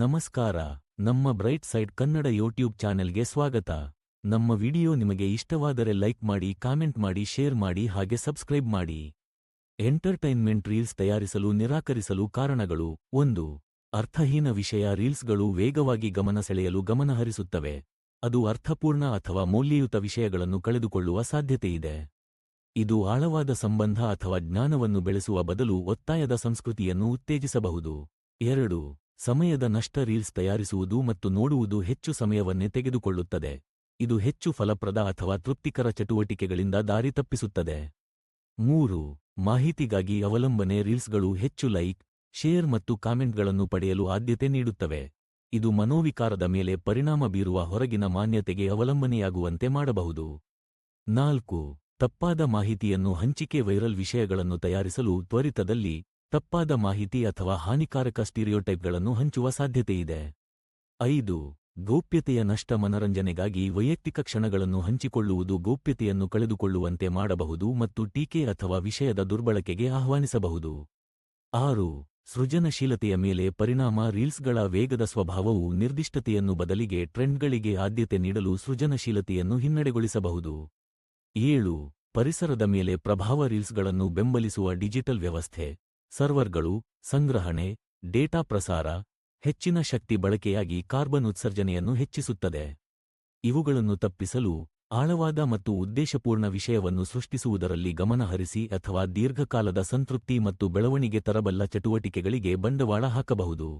ನಮಸ್ಕಾರ, ನಮ್ಮ bright side Kannada YouTube ಚಾನೆಲ್ಗೆ ಸ್ವಾಗತ. ನಮ್ಮ ವಿಡಿಯೋ ನಿಮಗೆ ಇಷ್ಟವಾದರೆ ಲೈಕ್ ಮಾಡಿ, ಕಾಮೆಂಟ್ ಮಾಡಿ, ಶೇರ್ ಮಾಡಿ ಹಾಗೆ ಸಬ್ಸ್ಕ್ರೈಬ್ ಮಾಡಿ. ಎಂಟರ್ಟೈನ್ಮೆಂಟ್ ರೀಲ್ಸ್ ತಯಾರಿಸಲು ನಿರಾಕರಿಸಲು ಕಾರಣಗಳು ಒಂದು, ಅರ್ಥಹೀನ ವಿಷಯ ರೀಲ್ಸ್ಗಳು ವೇಗವಾಗಿ ಗಮನ ಸೆಳೆಯಲು ಗಮನಹರಿಸುತ್ತವೆ. ಅದು ಅರ್ಥಪೂರ್ಣ ಅಥವಾ ಮೌಲ್ಯಯುತ ವಿಷಯಗಳನ್ನು ಕಳೆದುಕೊಳ್ಳುವ ಸಾಧ್ಯತೆಯಿದೆ. ಇದು ಆಳವಾದ ಸಂಬಂಧ ಅಥವಾ ಜ್ಞಾನವನ್ನು ಬೆಳೆಸುವ ಬದಲು ಒತ್ತಾಯದ ಸಂಸ್ಕೃತಿಯನ್ನು ಉತ್ತೇಜಿಸಬಹುದು. ಎರಡು ಸಮಯದ ನಷ್ಟ ರೀಲ್ಸ್ ತಯಾರಿಸುವುದು ಮತ್ತು ನೋಡುವುದು ಹೆಚ್ಚು ಸಮಯವನ್ನೇ ತೆಗೆದುಕೊಳ್ಳುತ್ತದೆ. ಇದು ಹೆಚ್ಚು ಫಲಪ್ರದ ಅಥವಾ ತೃಪ್ತಿಕರ ಚಟುವಟಿಕೆಗಳಿಂದ ದಾರಿ ತಪ್ಪಿಸುತ್ತದೆ. ಮೂರು, ಮಾಹಿತಿಗಾಗಿ ಅವಲಂಬನೆ ರೀಲ್ಸ್ಗಳು ಹೆಚ್ಚು ಲೈಕ್, ಶೇರ್ ಮತ್ತು ಕಾಮೆಂಟ್ಗಳನ್ನು ಪಡೆಯಲು ಆದ್ಯತೆ ನೀಡುತ್ತವೆ. ಇದು ಮನೋವಿಕಾರದ ಮೇಲೆ ಪರಿಣಾಮ ಬೀರುವ ಹೊರಗಿನ ಮಾನ್ಯತೆಗೆ ಅವಲಂಬನೆಯಾಗುವಂತೆ ಮಾಡಬಹುದು. ನಾಲ್ಕು, ತಪ್ಪಾದ ಮಾಹಿತಿಯನ್ನು ಹಂಚಿಕೆ ವೈರಲ್ ವಿಷಯಗಳನ್ನು ತಯಾರಿಸಲು ತ್ವರಿತದಲ್ಲಿ ತಪ್ಪಾದ ಮಾಹಿತಿ ಅಥವಾ ಹಾನಿಕಾರಕ ಸ್ಟೀರಿಯೋಟೈಪ್ಗಳನ್ನು ಹಂಚುವ ಸಾಧ್ಯತೆಯಿದೆ. ಐದು, ಗೌಪ್ಯತೆಯ ನಷ್ಟ ಮನರಂಜನೆಗಾಗಿ ವೈಯಕ್ತಿಕ ಕ್ಷಣಗಳನ್ನು ಹಂಚಿಕೊಳ್ಳುವುದು ಗೌಪ್ಯತೆಯನ್ನು ಕಳೆದುಕೊಳ್ಳುವಂತೆ ಮಾಡಬಹುದು ಮತ್ತು ಟೀಕೆ ಅಥವಾ ವಿಷಯದ ದುರ್ಬಳಕೆಗೆ ಆಹ್ವಾನಿಸಬಹುದು. ಆರು, ಸೃಜನಶೀಲತೆಯ ಮೇಲೆ ಪರಿಣಾಮ ರೀಲ್ಸ್ಗಳ ವೇಗದ ಸ್ವಭಾವವು ನಿರ್ದಿಷ್ಟತೆಯನ್ನು ಬದಲಿಗೆ ಟ್ರೆಂಡ್ಗಳಿಗೆ ಆದ್ಯತೆ ನೀಡಲು ಸೃಜನಶೀಲತೆಯನ್ನು ಹಿನ್ನಡೆಗೊಳಿಸಬಹುದು. ಏಳು, ಪರಿಸರದ ಮೇಲೆ ಪ್ರಭಾವ ರೀಲ್ಸ್ಗಳನ್ನು ಬೆಂಬಲಿಸುವ ಡಿಜಿಟಲ್ ವ್ಯವಸ್ಥೆ. ಸರ್ವರ್ಗಳು, ಸಂಗ್ರಹಣೆ, ಡೇಟಾ ಪ್ರಸಾರ, ಹೆಚ್ಚಿನ ಶಕ್ತಿ ಬಳಕೆಯಾಗಿ ಕಾರ್ಬನ್ ಉತ್ಸರ್ಜನೆಯನ್ನು ಹೆಚ್ಚಿಸುತ್ತದೆ. ಇವುಗಳನ್ನು ತಪ್ಪಿಸಲು ಆಳವಾದ ಮತ್ತು ಉದ್ದೇಶಪೂರ್ಣ ವಿಷಯವನ್ನು ಸೃಷ್ಟಿಸುವುದರಲ್ಲಿ ಗಮನಹರಿಸಿ ಅಥವಾ ದೀರ್ಘಕಾಲದ ಸಂತೃಪ್ತಿ ಮತ್ತು ಬೆಳವಣಿಗೆ ತರಬಲ್ಲ ಚಟುವಟಿಕೆಗಳಿಗೆ ಬಂಡವಾಳ ಹಾಕಬಹುದು.